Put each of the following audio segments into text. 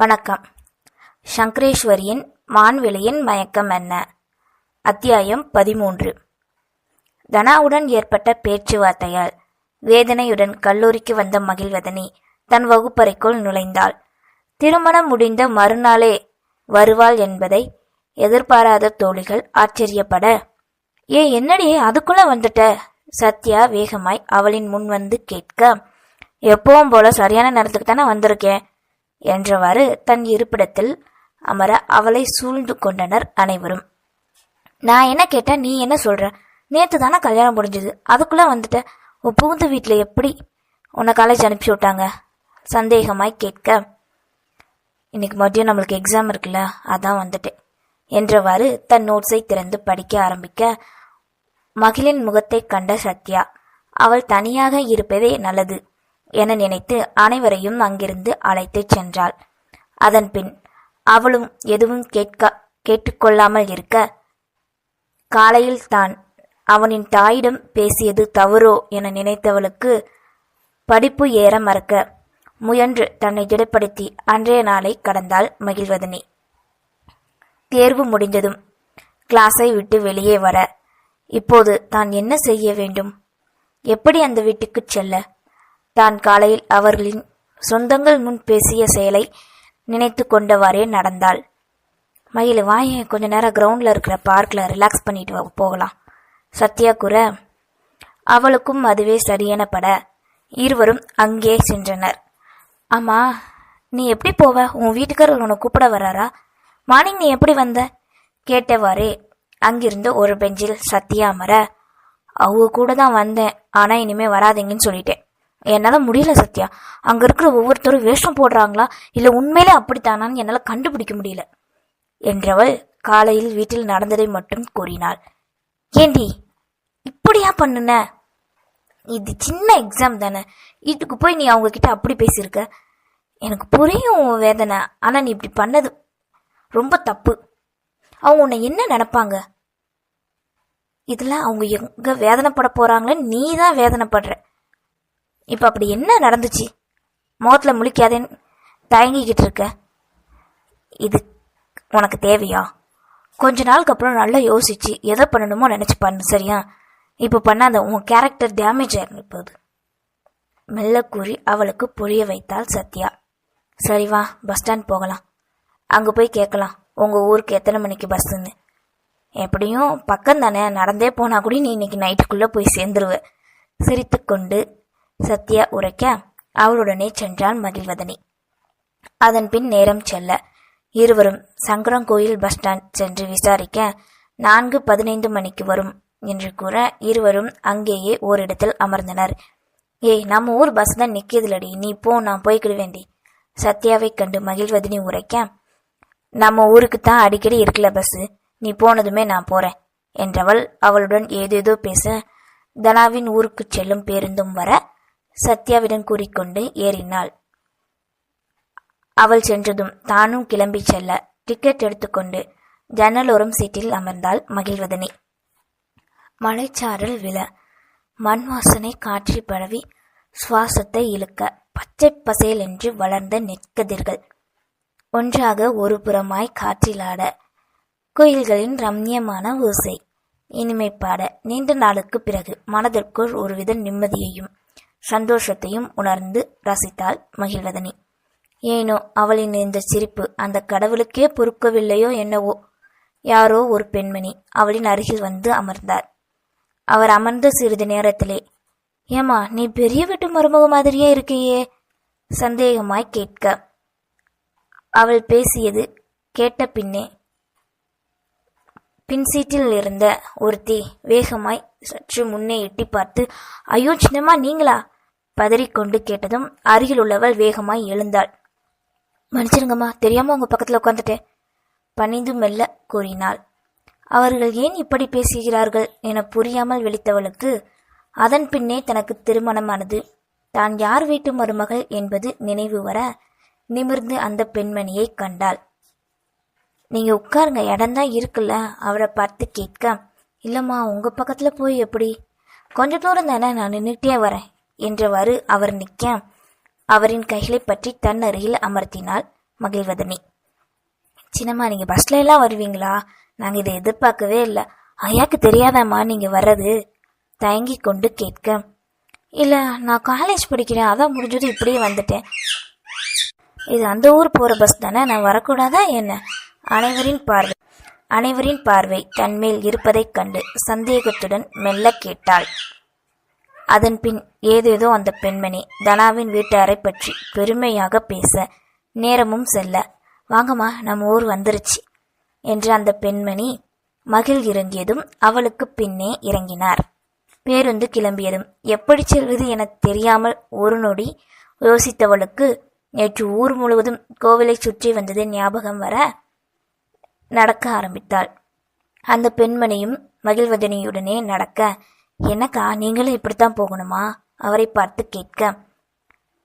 வணக்கம். சங்கரேஸ்வரியின் மான்விளையின் மயக்கம் என்ன? அத்தியாயம் பதிமூன்று. தனாவுடன் ஏற்பட்ட பேச்சுவார்த்தையால் வேதனையுடன் கல்லூரிக்கு வந்த மகிழ்வதனி தன் வகுப்பறைக்குள் நுழைந்தாள். திருமணம் முடிந்த மறுநாளே வருவாள் என்பதை எதிர்பாராத தோழிகள் ஆச்சரியப்பட ஏ என்னடி அதுக்குள்ள வந்துட்ட? சத்யா வேகமாய் அவளின் முன் வந்து கேட்க எப்பவும் போல சரியான நேரத்துக்கு தானே வந்திருக்கேன். என்றவாறு தன் இருப்பிடத்தில் அமர அவளை சூழ்ந்து கொண்டனர் அனைவரும். நான் என்ன கேட்டேன் நீ என்ன சொல்ற? நேத்து தானே கல்யாணம் முடிஞ்சது. அதுக்குள்ள வந்துட்ட. உன் புகுந்த வீட்டில் எப்படி உன்னை காலேஜ் அனுப்பி விட்டாங்க? சந்தேகமாய் கேட்க. இன்னைக்கு மதியம் நம்மளுக்கு எக்ஸாம் இருக்குல்ல. அதான் வந்துட்டேன். என்றவாறு தன் நோட்ஸை திறந்து படிக்க ஆரம்பிக்க மகிழின் முகத்தை கண்ட சத்யா. அவள் தனியாக இருப்பதே நல்லது. என நினைத்து அனைவரையும் அங்கிருந்து அழைத்துச் சென்றாள். அதன்பின் அவளும் எதுவும் கேட்க கேட்டுக்கொள்ளாமல் இருக்க காலையில் தான் அவனின் தாயிடம் பேசியது தவறோ என நினைத்தவளுக்கு படிப்பு ஏற மறக்க முயன்று தன்னை திடப்படுத்தி அன்றைய நாளை கடந்தாள் மகிழ்வதனி. தேர்வு முடிந்ததும் கிளாஸை விட்டு வெளியே வர இப்போது தான் என்ன செய்ய வேண்டும்? எப்படி அந்த வீட்டுக்குச் செல்ல? தான் காலையில் அவர்களின் சொந்தங்கள் முன் பேசிய செயலை நினைத்து கொண்டவாறே நடந்தாள். மயில் வாயேன் கொஞ்ச நேரம் கிரவுண்டில் இருக்கிற பார்க்கில் ரிலாக்ஸ் பண்ணிட்டு வா- போகலாம். சத்யா கூற அவளுக்கும் அதுவே சரியெனப்பட இருவரும் அங்கே சென்றனர். ஆமா நீ எப்படி போவ? உன் வீட்டுக்காரர் உன்னை கூப்பிட வராரா மார்னிங் நீ எப்படி வந்த? கேட்டவாறே அங்கிருந்து ஒரு பெஞ்சில் சத்யா அமர அவங்க கூட தான் வந்தேன். ஆனால் இனிமேல் வராதீங்கன்னு சொல்லிட்டேன். என்னால் முடியல சத்யா. அங்கே இருக்கிற ஒவ்வொருத்தரும் வேஷம் போடுறாங்களா? இல்லை உண்மையிலே அப்படித்தானான்னு என்னால் கண்டுபிடிக்க முடியல. என்றவள் காலையில் வீட்டில் நடந்ததை மட்டும் கூறினாள். ஏண்டி இப்படியா பண்ணுன? இது சின்ன எக்ஸாம் தானே. இதுக்கு போய் நீ அவங்க கிட்ட அப்படி பேசியிருக்க? எனக்கு புரியும் வேதனை ஆனால் நீ இப்படி பண்ணது ரொம்ப தப்பு. அவங்க உன்னை என்ன நினப்பாங்க? இதில் அவங்க எங்கே வேதனைப்பட போகிறாங்களே நீ தான் வேதனைப்படுற. இப்போ அப்படி என்ன நடந்துச்சு? முகத்தில் முழிக்காதேன்னு தயங்கிக்கிட்டு இருக்க. இது உனக்கு தேவையா? கொஞ்ச நாளுக்கு அப்புறம் நல்லா யோசிச்சு எதை பண்ணணுமோ நினச்சி பண்ணு சரியா? இப்போ பண்ணாத உன் கேரக்டர் டேமேஜ் ஆயிரும் இப்போது மெல்ல கூறி அவளுக்கு புரிய வைத்தாள் சத்யா. சரி வா பஸ் ஸ்டாண்ட் போகலாம். அங்கே போய் கேட்கலாம். உங்கள் ஊருக்கு எத்தனை மணிக்கு பஸ்ஸுன்னு எப்படியும் பக்கம் தானே நடந்தே போனால் கூட நீ இன்னைக்கு நைட்டுக்குள்ளே போய் சேர்ந்துருவ. சிரித்துக்கொண்டு சத்யா உரைக்க அவளுடனே சென்றாள் மகிழ்வதனி அதன் பின் நேரம் செல்ல. இருவரும் சங்கரங்கோயில் பஸ் ஸ்டாண்ட் சென்று விசாரிக்க நான்கு பதினைந்து மணிக்கு வரும் என்று கூற இருவரும் அங்கேயே ஓரிடத்தில் அமர்ந்தனர். ஏய் நம்ம ஊர் பஸ் தான் நிக்கியதுலடி நீ போ நான் போய்க்கிடுவேண்டி சத்யாவை கண்டு மகிழ்வதினி உரைக்க நம்ம ஊருக்கு தான் அடிக்கடி இருக்கல பஸ் நீ போனதுமே நான் போறேன் என்றவள் அவளுடன் ஏதேதோ பேச தனாவின் ஊருக்கு செல்லும் பேருந்தும் வர சத்யாவிடம் கூறிக்கொண்டு ஏறினாள். அவள் சென்றதும் தானும் கிளம்பிச் செல்ல டிக்கெட் எடுத்துக்கொண்டு ஜன்னலோரம் சீட்டில் அமர்ந்தாள் மகிழ்வதனி. மலைச்சாரல் விழ. மண் வாசனை காற்றில் பரவி சுவாசத்தை இழுக்க. பச்சை பசேல் என்று வளர்ந்த நெற்கதிர்கள். ஒன்றாக ஒரு புறமாய் காற்றிலாட. கோயில்களின் ரம்யமான ஓசை. இனிமை பாட. நீண்ட நாளுக்கு பிறகு மனதிற்குள் ஒருவித நிம்மதியையும் சந்தோஷத்தையும் உணர்ந்து ரசித்தாள் மகிழ்வதனி. ஏனோ அவளின் இந்த சிரிப்பு அந்த கடவுளுக்கே பொறுக்கவில்லையோ என்னவோ. யாரோ ஒரு பெண்மணி அவளின் அருகில் வந்து அமர்ந்தார். அவர் அமர்ந்த சிறிது நேரத்திலே ஏமா நீ பெரிய வீட்டு மருமக மாதிரியே இருக்கியே? சந்தேகமாய் கேட்க. அவள் பேசியது கேட்ட பின்னே பின் சீட்டில் இருந்த ஒருத்தி வேகமாய் சற்று முன்னே எட்டி பார்த்து ஐயோ சின்னம்மா நீங்களா? பதறிக்கொண்டு கேட்டதும் அருகில் உள்ளவள் வேகமாய் எழுந்தாள். மன்னிச்சிருங்கம்மா தெரியாம உங்க பக்கத்துல உட்காந்துட்டேன் பணிந்து மெல்ல கூறினாள். அவர்கள் ஏன் இப்படி பேசுகிறார்கள்? என புரியாமல் விழித்தவளுக்கு அதன் பின்னே தனக்கு திருமணமானது தான் யார் வீட்டு மருமகள்? என்பது நினைவு வர நிமிர்ந்து அந்த பெண்மணியை கண்டாள். நீங்க உட்காருங்க இடம்தான் இருக்குல்ல அவரை பார்த்து கேட்க. இல்லம்மா உங்க பக்கத்துல போய் எப்படி? கொஞ்ச தூரம் தானே நான் நின்றுட்டே வரேன். என்றவாறு அவர் நிற்க அவரின் கைகளை பற்றி தன் அருகில் அமர்த்தினாள் மகிழ்வதனி. சின்னம்மா நீங்க பஸ்ல எல்லாம் வருவீங்களா? நாங்க இதை எதிர்பார்க்கவே இல்லை. ஐயாக்கு தெரியாதாம்மா நீங்க வர்றது? தயங்கி கொண்டு கேட்க. இல்ல நான் காலேஜ் படிக்கிறேன். அதான் முடிஞ்சது இப்படியே வந்துட்டேன். இது அந்த ஊர் போற பஸ் தானே? நான் வரக்கூடாதா என்ன? அனைவரின் பார்வை அனைவரின் பார்வை தன்மேல் இருப்பதைக் கண்டு சந்தேகத்துடன் மெல்ல கேட்டாள். அதன் பின் ஏதேதோ அந்த பெண்மணி தனாவின் வீட்டாரை பற்றி பெருமையாக பேச நேரமும் செல்ல வாங்கம்மா நம்ம ஊர் வந்துருச்சு என்று அந்த பெண்மணி மகிழ் இறங்கியதும் அவளுக்கு பின்னே இறங்கினார். பேருந்து கிளம்பியதும் எப்படி செல்வது என தெரியாமல் ஒரு நொடி? யோசித்தவளுக்கு நேற்று ஊர் முழுவதும் கோவிலை சுற்றி வந்தது ஞாபகம் வர நடக்க ஆரம்பித்தாள். அந்த பெண்மணியும் மகிழ்வதனியுடனே நடக்க என்னக்கா நீங்களும் இப்படித்தான் போகணுமா? அவரை பார்த்து கேட்க.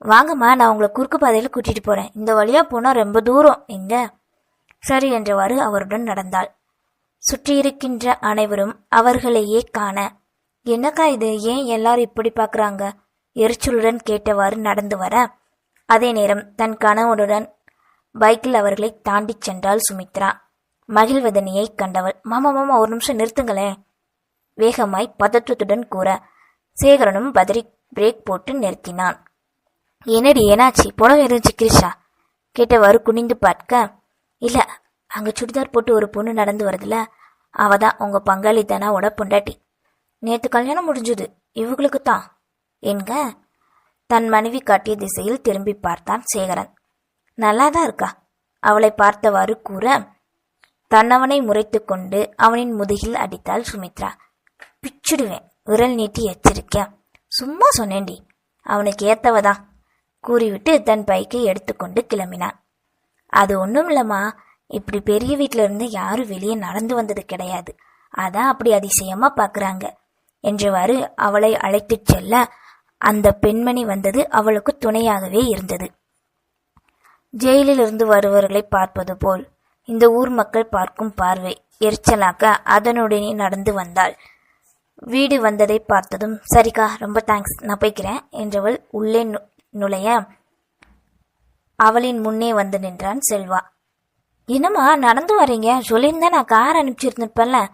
வாங்கம்மா நான் உங்களை குறுக்கு பாதையில் கூட்டிட்டு போறேன். இந்த வழியா போனா ரொம்ப தூரம். எங்க? சரி என்றவாறு அவருடன் நடந்தாள். சுற்றியிருக்கின்ற அனைவரும் அவர்களையே காண. என்னக்கா இது? ஏன் எல்லாரும் இப்படி பார்க்குறாங்க? எரிச்சலுடன் கேட்டவாறு நடந்து வர. அதே நேரம் தன் கணவனுடன் பைக்கில் அவர்களை தாண்டிச் சென்றாள் சுமித்ரா. மகிழ்வதனியை கண்டவள் மாமா மாமா ஒரு நிமிஷம் நிறுத்துங்களேன். வேகமாய் பதற்றத்துடன் கூற சேகரனும் பதறி பிரேக் போட்டு நிறுத்தினான். என்னடி ஏனாச்சு புடவை எதுவும் சிக்கிரிஷா கேட்டவாறு குனிந்து பார்க்க இல்ல அங்க சுடிதார் போட்டு ஒரு பொண்ணு நடந்து வருதுல அவ தான் உங்க பங்காளி தானாவோட பொண்டாட்டி. நேத்து கல்யாணம் முடிஞ்சது இவங்களுக்கு தான் என்க? தன் மனைவி காட்டிய திசையில் திரும்பி பார்த்தான் சேகரன். நல்லாதான் இருக்கா? அவளை பார்த்தவாறு கூற தன்னவனை முறைத்து கொண்டு அவனின் முதுகில் அடித்தாள் சுமித்ரா. பிச்சுடுவேன். விரல் நீட்டி எச்சரிக்கேன் சும்மா சொன்னேன்டி. அவனுக்கு ஏத்தவதான் கூறிவிட்டு தன் பைக்கை எடுத்துக்கொண்டு கிளம்பினான். அது ஒன்றும் இல்லம்மா. இப்படி பெரிய வீட்ல இருந்து யாரும் வெளியே நடந்து வந்தது கிடையாது. அதான் அப்படி அதிசயமா பார்க்குறாங்க என்றவாறு அவளை அழைத்துச் செல்ல அந்த பெண்மணி வந்தது அவளுக்கு துணையாகவே இருந்தது. ஜெயிலில் இருந்து பார்ப்பது போல் இந்த ஊர் மக்கள் பார்க்கும் பார்வை எரிச்சலாக்க அதனுடனே நடந்து வந்தாள். வீடு வந்ததை பார்த்ததும் சரிக்கா ரொம்ப தேங்க்ஸ் நான் போய்க்கிறேன் என்றவள் உள்ளே நு- நுழைய அவளின் முன்னே வந்து நின்றான் செல்வா. என்னம்மா நடந்து வரீங்க? சொல்லியிருந்தா நான் கார் அனுப்பிச்சிருந்திருப்பேன்ல.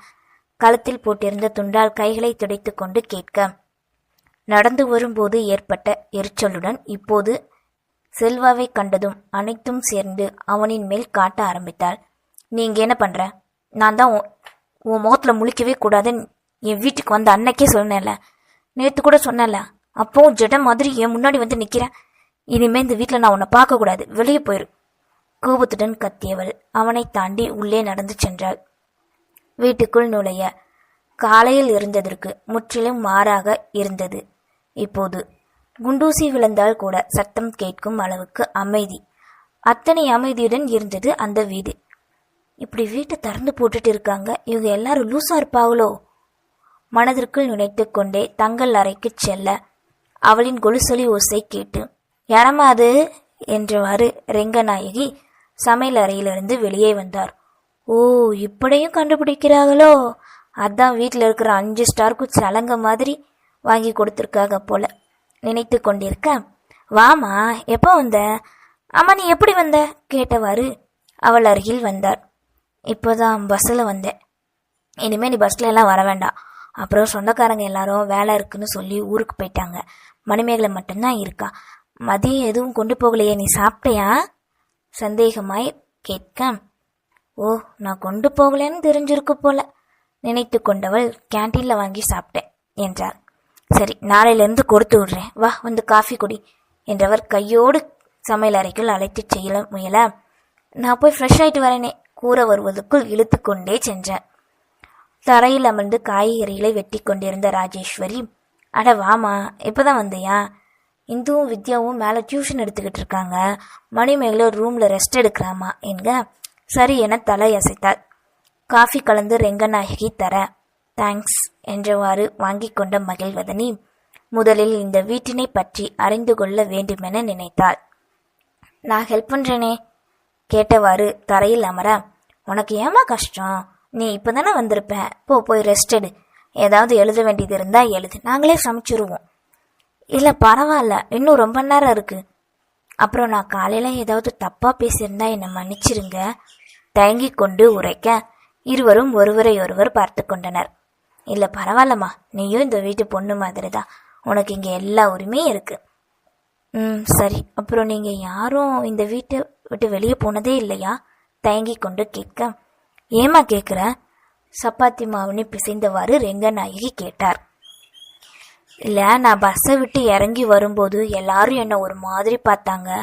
கழுத்தில் போட்டிருந்த துண்டால் கைகளை துடைத்து கொண்டு கேட்க. நடந்து வரும்போது ஏற்பட்ட எரிச்சலுடன் இப்போது செல்வாவை கண்டதும் அனைத்தும் சேர்ந்து அவனின் மேல் காட்ட ஆரம்பித்தாள். நீங்க என்ன பண்ற? நான் தான் உன்- உன் முகத்துல முழிக்கவே கூடாதுன்னு என் வீட்டுக்கு வந்த அன்னைக்கே சொன்னேன்ல. நேற்று கூட சொன்னேன்ல. அப்போவும் ஜட மாதிரி என் முன்னாடி வந்து நிற்கிறேன் இனிமேல் இந்த வீட்டில் நான் உன்னை பார்க்கக்கூடாது வெளியே போயிரு. கோபத்துடன் கத்தியவள் அவனை தாண்டி உள்ளே நடந்து சென்றாள். வீட்டுக்குள் நுழைய காலையில் இருந்ததற்கு முற்றிலும் மாறாக இருந்தது. இப்போது குண்டூசி விழுந்தால் கூட சத்தம் கேட்கும் அளவுக்கு அமைதி. அத்தனை அமைதியுடன் இருந்தது அந்த வீடு. இப்படி வீட்டை திறந்து போட்டுட்டு இருக்காங்க. இவங்க எல்லாரும் லூசா இருப்பாங்களோ? மனதிற்குள் நினைத்து கொண்டே தங்கள் அறைக்குச் செல்ல. அவளின் கொலுசொலி ஓசை கேட்டு யாரம்மா அது என்றவாறு ரெங்கநாயகி சமையல் அறையிலிருந்து வெளியே வந்தார். ஓ இப்படியும் கண்டுபிடிக்கிறார்களோ? அதான் வீட்டில் இருக்கிற அஞ்சு ஸ்டார்க்கு சலங்க மாதிரி வாங்கி கொடுத்துருக்காங்க போல. நினைத்து கொண்டிருக்க வாமா எப்போ வந்த? அம்மா நீ எப்படி வந்த? கேட்டவாறு அவள் அருகில் வந்தார். இப்போதான் பஸ்ஸில் வந்தேன். இனிமேல் நீ பஸ்ல எல்லாம் வர வேண்டாம். அப்புறம் சொந்தக்காரங்க எல்லாரும் வேலை இருக்குன்னு சொல்லி ஊருக்கு போயிட்டாங்க. மணிமேகலை மட்டும்தான் இருக்கா. மதியம் எதுவும் கொண்டு போகலையே நீ சாப்பிட்டியா? சந்தேகமாய் கேட்க ஓ நான் கொண்டு போகலன்னு தெரிஞ்சிருக்கு போல. நினைத்து கொண்டவள் கேன்டீனில் வாங்கி சாப்பிட்டேன் என்றார் சரி நாளையிலேருந்து கொடுத்து விடுறேன். வா வந்து காஃபி குடி என்றவர் கையோடு சமையல் அறைக்குள் அழைத்துச் செய்ய முயல நான் போய் ஃப்ரெஷ் ஆயிட்டு வரேனே கூற வருவதற்குள் இழுத்து கொண்டே சென்றேன் தரையில் அமர்ந்து காய்கறிகளை வெட்டி கொண்டிருந்த ராஜேஸ்வரி அட வாமா இப்போதான் வந்தியா? இந்துவும் வித்யாவும் மேலே டியூஷன் எடுத்துக்கிட்டு இருக்காங்க. மணிமேகலை ரூமில் ரெஸ்ட் எடுக்கிறாமா? என்க சரி என தலை அசைத்தாள். காஃபி கலந்து ரெங்கநாயகி தர. தேங்க்ஸ் என்றவாறு வாங்கி கொண்ட மகிழ்வதனி முதலில் இந்த வீட்டினை பற்றி அறிந்து கொள்ள வேண்டுமென நினைத்தாள். நான் ஹெல்ப் பண்ணுறேனே கேட்டவாறு தரையில் அமர உனக்கு ஏமா கஷ்டம்? நீ இப்பதானே வந்திருப்ப? போ போய் ரெஸ்ட் எடு. ஏதாவது எழுத வேண்டியது இருந்தால் எழுது. நாங்களே சமைச்சிருவோம். இல்லை பரவாயில்ல. இன்னும் ரொம்ப நேரம் இருக்குது அப்புறம் நான் காலையில் ஏதாவது தப்பாக பேசியிருந்தா என்னை மன்னிச்சிருங்க. தயங்கி கொண்டு உரைக்க. இருவரும் ஒருவரை ஒருவர் பார்த்து கொண்டனர். இல்லை பரவாயில்லம்மா. நீயும் இந்த வீட்டு பொண்ணு மாதிரி தான் உனக்கு இங்கே எல்லா உரிமையும் இருக்குது ம் சரி. அப்புறம் நீங்கள் யாரும் இந்த வீட்டை விட்டு வெளியே போனதே இல்லையா? தயங்கி கொண்டு கேட்க. ஏமா கேட்குற சப்பாத்தி மாவுன்னு பிசைந்தவாறு ரெங்கநாயகி கேட்டார். இல்லை நான் பஸ்ஸை விட்டு இறங்கி வரும்போது எல்லாரும் என்னை ஒரு மாதிரி பார்த்தாங்க.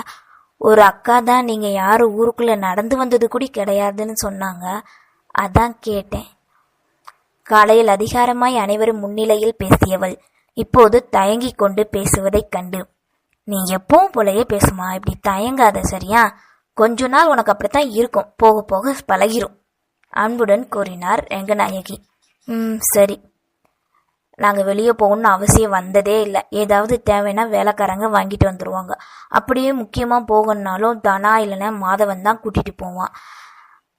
ஒரு அக்கா தான் நீங்கள் யாரும் ஊருக்குள்ளே நடந்து வந்தது கூட கிடையாதுன்னு சொன்னாங்க. அதான் கேட்டேன். காலையில் அதிகாரமாய் அனைவரும் முன்னிலையில் பேசியவள். இப்போது தயங்கிக் கொண்டு பேசுவதைக் கண்டு. நீ எப்பவும் போலயே பேசுமா? இப்படி தயங்காத சரியா? கொஞ்ச நாள் உனக்கு அப்படித்தான் இருக்கும். போக போக பழகிரும். அன்புடன் கூறினார் ரெங்கநாயகி. ம் சரி. நாங்கள் வெளியே போகணும்னு அவசியம் வந்ததே இல்லை. ஏதாவது தேவைன்னா வேலைக்காரங்க வாங்கிட்டு வந்துடுவாங்க அப்படியே முக்கியமாக போகணுன்னாலும் தனா இல்லைன்னா மாதவன் தான் கூட்டிகிட்டு போவான்.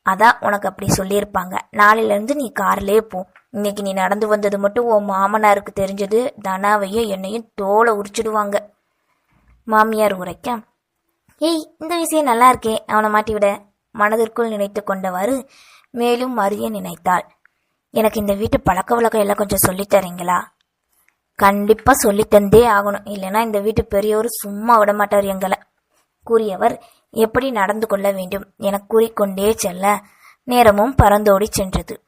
அதான் உனக்கு அப்படி சொல்லியிருப்பாங்க. நாளையிலேருந்து நீ கார்லேயே போ. இன்னைக்கு நீ நடந்து வந்தது மட்டும் உன் மாமனாருக்கு தெரிஞ்சது தனாவையும் என்னையும் தோலை உரிச்சிடுவாங்க. மாமியார் உரைக்க ஏய் இந்த விஷயம் நல்லா இருக்கே. அவனை மாட்டி விட மனதிற்குள் நினைத்து கொண்டவாறு மேலும் அறிய நினைத்தாள். எனக்கு இந்த வீட்டு பழக்க வழக்கம் எல்லாம் கொஞ்சம் சொல்லித் தரீங்களா? கண்டிப்பா சொல்லித் தந்தே ஆகணும். இல்லைன்னா இந்த வீட்டு பெரியவர் சும்மா விட மாட்டார் எங்களை கூறியவர். எப்படி நடந்து கொள்ள வேண்டும்? என கூறிக்கொண்டே செல்ல நேரமும் பறந்தோடி சென்றது.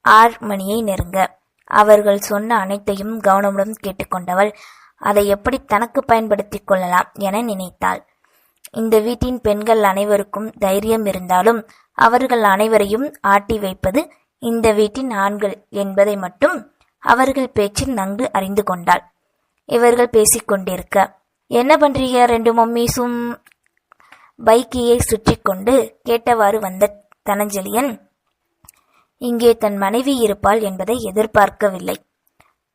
ஆறு மணியை நெருங்க அவர்கள் சொன்ன அனைத்தையும் கவனமுடன் கேட்டுக்கொண்டவள் அதை எப்படி தனக்கு பயன்படுத்திக் கொள்ளலாம் என நினைத்தாள். இந்த வீட்டின் பெண்கள் அனைவருக்கும் தைரியம் இருந்தாலும் அவர்கள் அனைவரையும் ஆட்டி வைப்பது இந்த வீட்டின் ஆண்கள் என்பதை மட்டும் அவர்கள் பேச்சில் நன்கு அறிந்து கொண்டாள். இவர்கள் பேசிக்கொண்டிருக்க என்ன பண்றீங்க ரெண்டு மம்மீஸும்? பைக்கியை சுற்றி கொண்டு கேட்டவாறு வந்த தனஞ்சலியன் இங்கே தன் மனைவி இருப்பாள் என்பதை எதிர்பார்க்கவில்லை.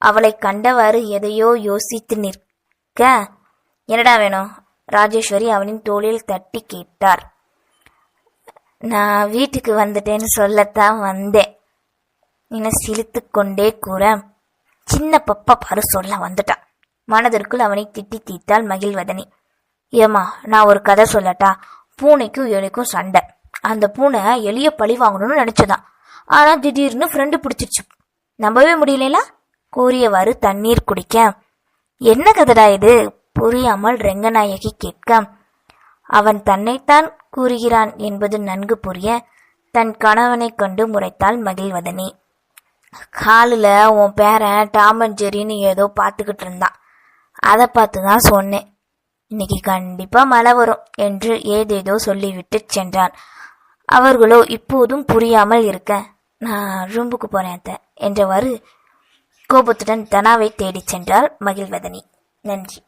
அவளை கண்டவாறு எதையோ யோசித்து நிற்க என்னடா வேணும்? ராஜேஸ்வரி அவனின் தோளில் தட்டி கேட்டார். நான் வீட்டுக்கு வந்துட்டேன்னு சொல்லத்தான் வந்தேன். என சிரித்து கொண்டே கூற. சின்ன பப்பா பாரு சொல்ல வந்துட்டான். மனதிற்குள் அவனை திட்டி தீர்த்தாள் மகிழ்வதனி. ஏமா நான் ஒரு கதை சொல்லட்டா? பூனைக்கும் எலிக்கும் சண்டை. அந்த பூனை எலிய பழி வாங்கணும்னு நினைச்சதான். ஆனா திடீர்னு ஃப்ரெண்டு பிடிச்சிருச்சு. நம்பவே முடியல கூறியவாறு தண்ணீர் குடிக்க. என்ன கதடா இது? புரியாமல் ரெங்கநாயகி கேட்க அவன் தன்னைத்தான் கூறுகிறான் என்பது நன்கு புரிய தன் கணவனைக் கண்டு முறைத்தாள் மகிழ்வதனி. காலில் உன் பேரன் டாம் அண்ட் ஜெரின்னு ஏதோ பார்த்துக்கிட்டு இருந்தான். அதை பார்த்து தான் சொன்னேன். இன்னைக்கு கண்டிப்பாக மழை வரும் என்று ஏதேதோ சொல்லிவிட்டு சென்றான். அவர்களோ இப்போதும் புரியாமல் இருக்க நான் ரூம்புக்கு போறேன் அத்தை என்றவாறு கோபத்துடன் தனாவை தேடிச் சென்றாள் மகிழ்வதனி. நன்றி.